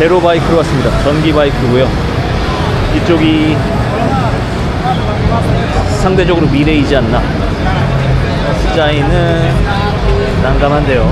제로 바이크로 왔습니다. 전기 바이크고요. 이쪽이 상대적으로 미래이지 않나. 디자인은 난감한데요.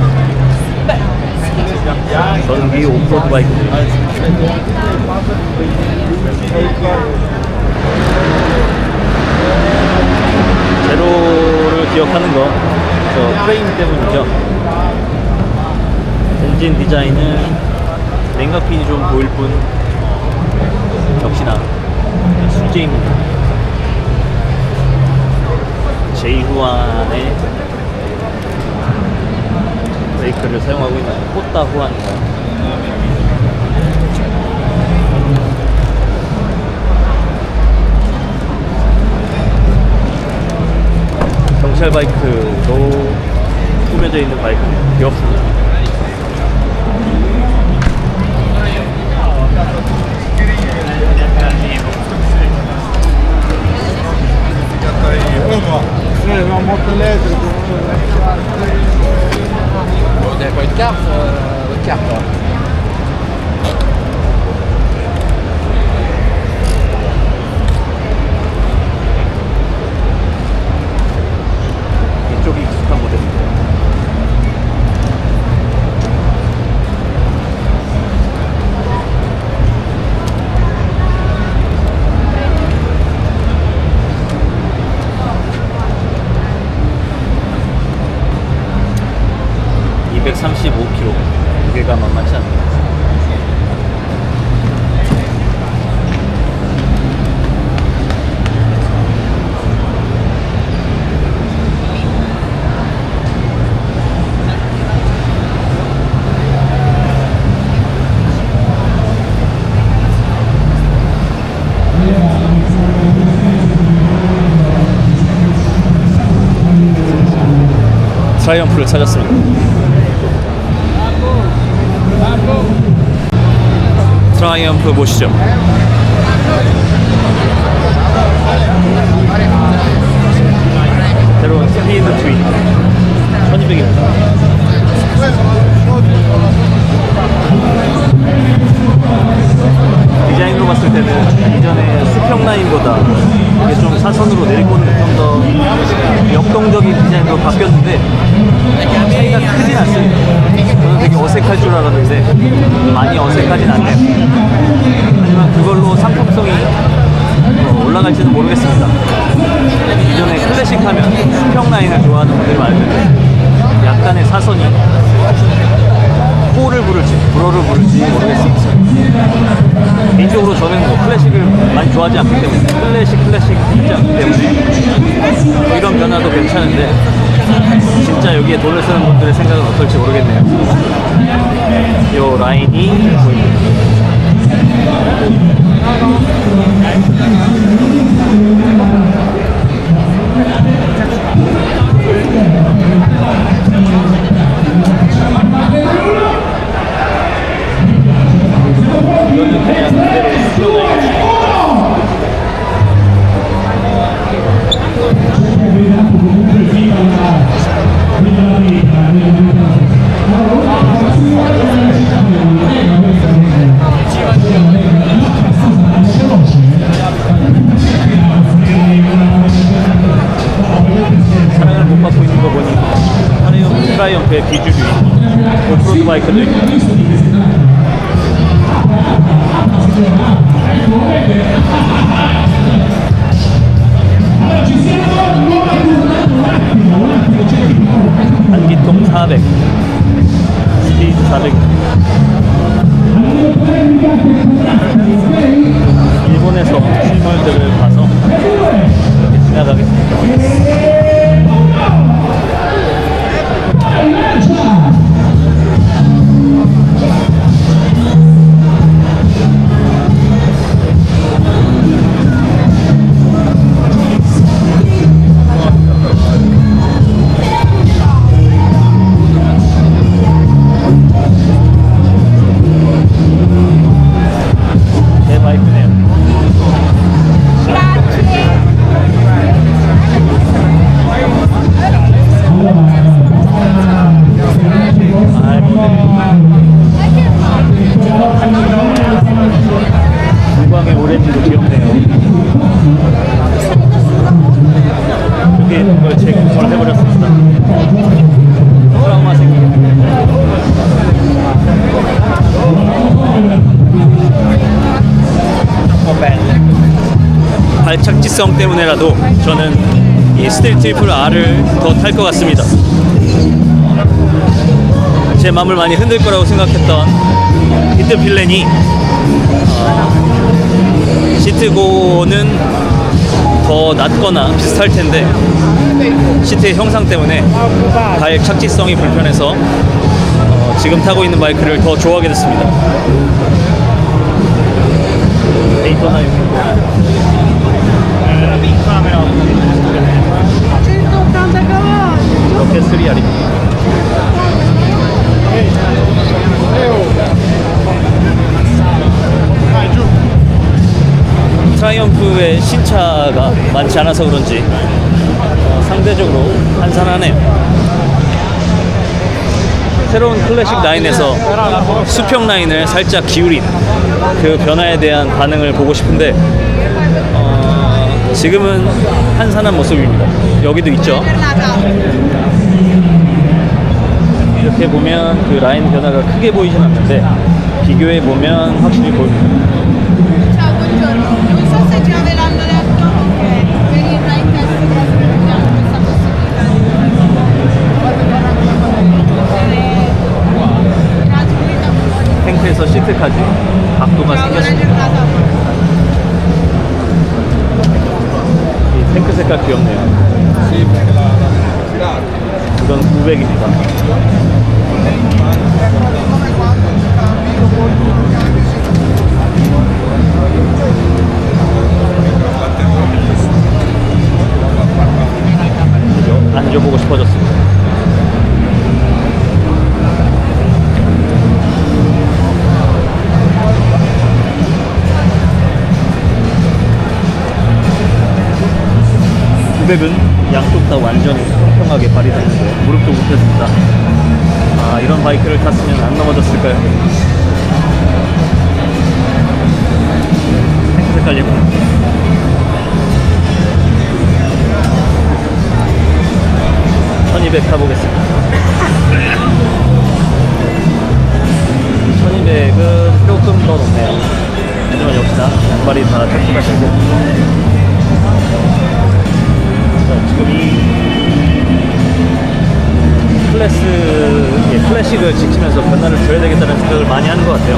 proprio... 전기 오프로드 바이크입니다. 제로를 기억하는 거, 저 프레임 때문이죠. 엔진 디자인은 냉각핀이 좀 보일 뿐, 어, 역시나 수제입니다. 제이후안의 브레이크를 사용하고 있는 호따 후안인가요? 경찰 바이크로 꾸며져 있는 바이크 귀엽습니다. Noi Il une carte euh, carte. (235km) 무게가 만만치 않네요 트라이언프를 찾았습니다. 트라이언프 보시죠. 새로운 스피드 트윈 1200입니다. 디자인으로 봤을 때는 이전에 수평 라인보다 이게 좀 사선으로 내리꽂는 좀 더 역동적인 디자인으로 바뀌었는데 차이가 크진 않습니다. 저는 되게 어색할 줄 알았는데 많이 어색하진 않네요. 하면 수평 라인을 좋아하는 분들이 많을 텐데 약간의 사선이 호를 부를지 불어를 부를지 모르겠습니다. 개인적으로 저는 뭐 클래식을 많이 좋아하지 않기 때문에 클래식 클래식 듣지 않기 때문에 이런 변화도 괜찮은데 진짜 여기에 돈을 쓰는 분들의 생각은 어떨지 모르겠네요. 이 라인이 보입니다. 트라이언, 트라이언프의 비주류 오프로드 바이크도 있고. 한기통 400 스피드 400 일본에서 실물들을 봐서 지나가겠습니다 Amen 착지성 때문에라도 저는 이 스틸 트리플 R을 더 탈 것 같습니다. 제 마음을 많이 흔들 거라고 생각했던 히트 필렌이 어, 시트고는 더 낮거나 비슷할 텐데 시트의 형상 때문에 발 착지성이 불편해서 어, 지금 타고 있는 바이크를 더 좋아하게 됐습니다. 데이터나 용도 이렇게 3R입니다. 트라이언프의 신차가 많지 않아서 그런지 어, 상대적으로 한산하네요. 새로운 클래식 라인에서 수평 라인을 살짝 기울인 그 변화에 대한 반응을 보고 싶은데 어, 지금은 한산한 모습입니다. 여기도 있죠. 이렇게 보면 그 라인 변화가 크게 보이진 않는데 비교해 보면 확실히 보입니다. 탱크에서 시트까지 색깔 귀엽네요. 이건 900입니다. 구백은 양쪽 다 완전히 평평하게 발휘되는데 무릎도 굽혀집니다. 아 이런 바이크를 탔으면 안 넘어졌을까요? 탱크 색깔 예쁜 1200 타보겠습니다 1200은 조금 더 높네요 하지만 역시나 양발이 다 자, 지금 이 클래스, 예, 클래식을 지키면서 변화를 줘야 되겠다는 생각을 많이 하는 것 같아요.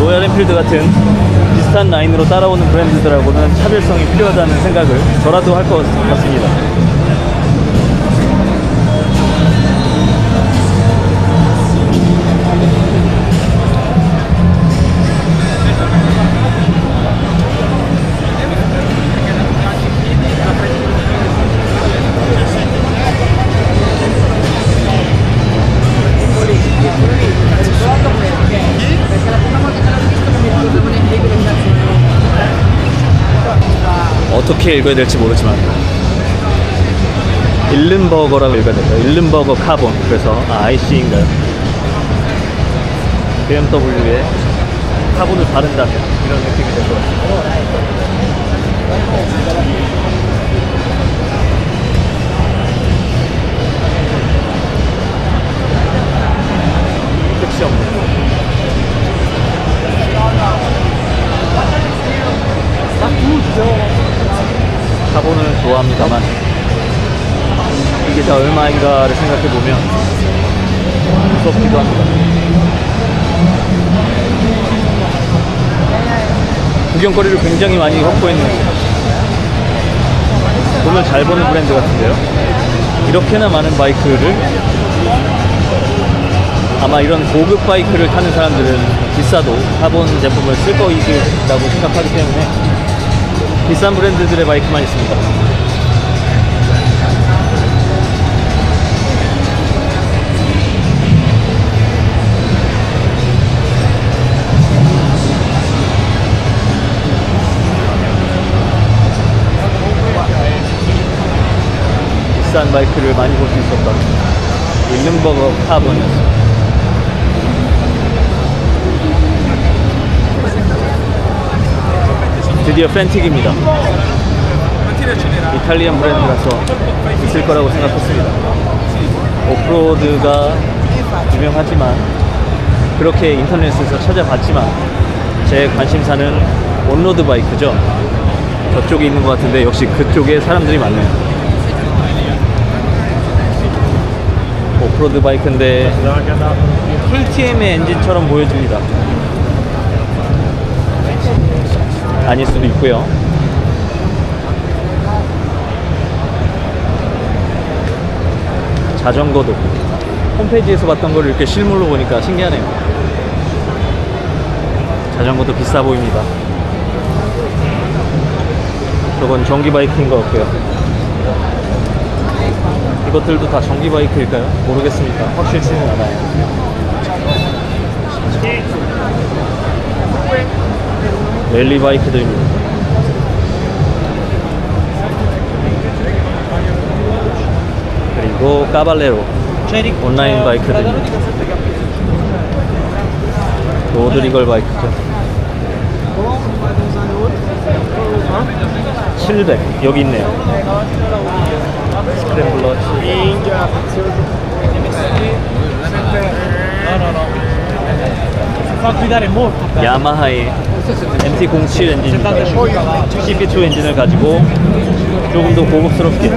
로얄 엔필드 같은 비슷한 라인으로 따라오는 브랜드들하고는 차별성이 필요하다는 생각을 저라도 할 것 같습니다. 어떻게 읽어야 될지 모르지만 일른버거라고 읽어야 될까요? 일른버거 카본 그래서 아, IC인가요? BMW에 카본을 바른다면 이런 느낌이 될 것 같습니 카본을 좋아합니다만 이게 다 얼마인가를 생각해 보면 무섭기도 합니다. 구경거리를 굉장히 많이 확보했는 돈을 잘 버는 브랜드 같은데요. 이렇게나 많은 바이크를 아마 이런 고급 바이크를 타는 사람들은 비싸도 카본 제품을 쓸 거이라고 생각하기 때문에 비싼 브랜드들의 바이크만 있습니다. 비싼 바이크를 많이 볼 수 있었던 윌름버거 카본이었습니다. 드디어 팬틱입니다. 이탈리안 브랜드라서 있을 거라고 생각했습니다. 오프로드가 유명하지만 그렇게 인터넷에서 찾아봤지만 제 관심사는 온로드 바이크죠. 저쪽에 있는 것 같은데 역시 그쪽에 사람들이 많네요. 오프로드 바이크인데 KTM의 엔진처럼 보여집니다. 아닐 수도 있고요. 자전거도 홈페이지에서 봤던 걸 이렇게 실물로 보니까 신기하네요. 자전거도 비싸 보입니다. 저건 전기 바이크인 것 같고요. 이것들도 다 전기 바이크일까요? 모르겠습니다. 확실치는 않아요. 랠리 바이크들입니다. 그리고 까발레로 온라인 바이크들입니다. 로드리걸 바이크죠. 700 여기 있네요. 스크램블러 guidare molto. 야마하의 MT07 엔진입니다. CP2 엔진을 가지고 조금 더 고급스럽게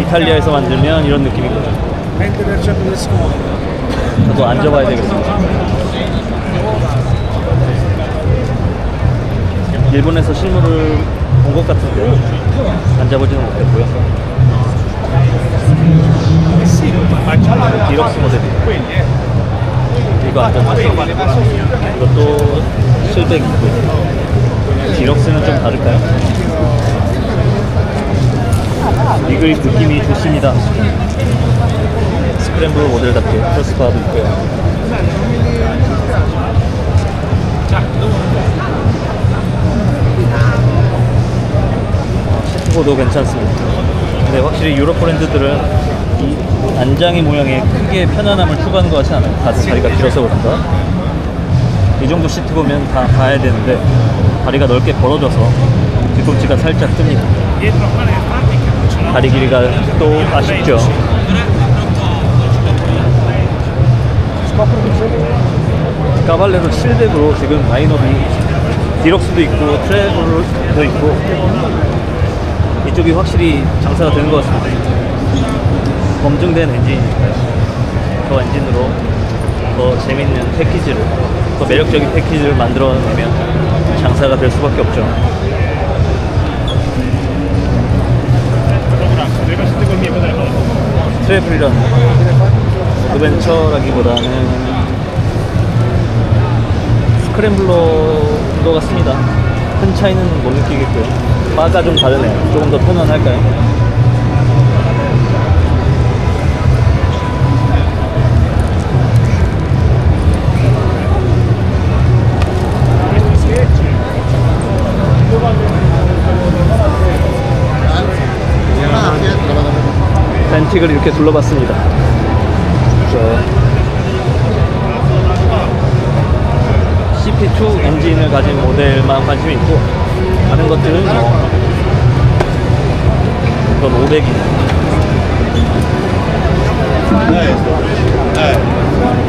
이탈리아에서 만들면 이런 느낌인 거죠. 20% di sconto. 저도 앉아봐야 되겠습니다. 일본에서 실물을 본 것 같은데 앉아보지는 못했고요. 디럭스 모델 이 거 앉아봤어요. 이것도 700 있고 디럭스는 좀 다를까요? 이 그립 느낌이 좋습니다. 스크램블 모델답게 크로스바도 있고요. 시트보도 괜찮습니다. 근데 확실히 유럽 브랜드들은 이 안장의 모양에 크게 편안함을 추구하는 것 같지 않아요. 다들 다리가 길어서 그런가? 이 정도 시트 보면 다 가야 되는데 다리가 넓게 벌어져서 뒤꿈치가 살짝 뜹니다. 다리 길이가 또 아쉽죠. 까발레로 700으로 지금 라인업이 디럭스도 있고 트래블도 있고 이쪽이 확실히 장사가 되는 것 같습니다. 검증된 엔진이니까요. 저 엔진으로 더 재밌는 패키지를, 더 매력적인 패키지를 만들어내면 장사가 될 수밖에 없죠. 트래블이란 어드벤처라기보다는 스크램블러인 것 같습니다. 큰 차이는 못 느끼겠고요. 바가 좀 다르네요. 조금 더 편안할까요? 틱을 이렇게 둘러봤습니다. CP2 엔진을 가진 모델만 관심이 있고 다른 것들은 뭐 이건 500이